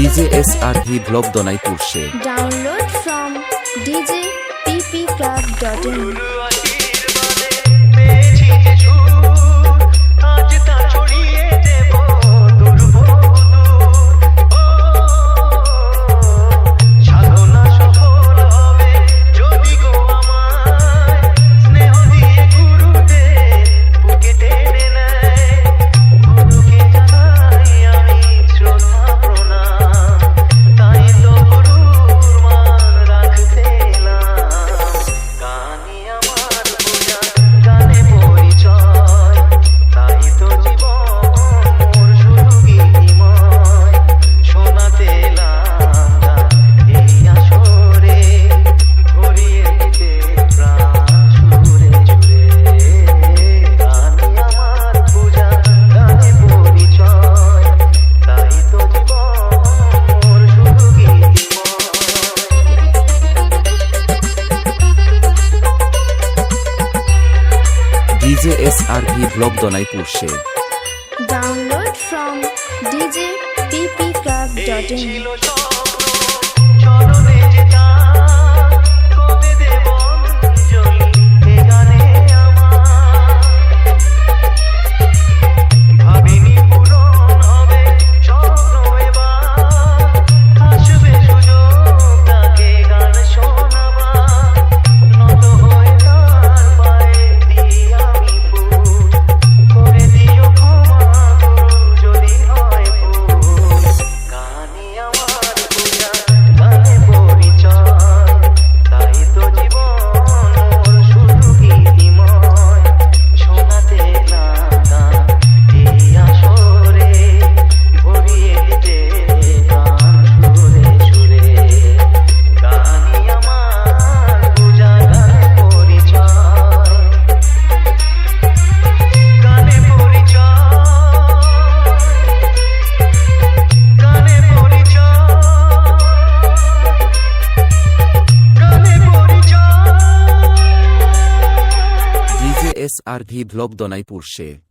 ডিজেএসআরভি blog দনাই সে download from DJ PP club dot in DJSRP block দনাই পুরশে download from DJPPClub.in ছিল সব চলো রে যে যা Ars Argi Globdonai Purșe.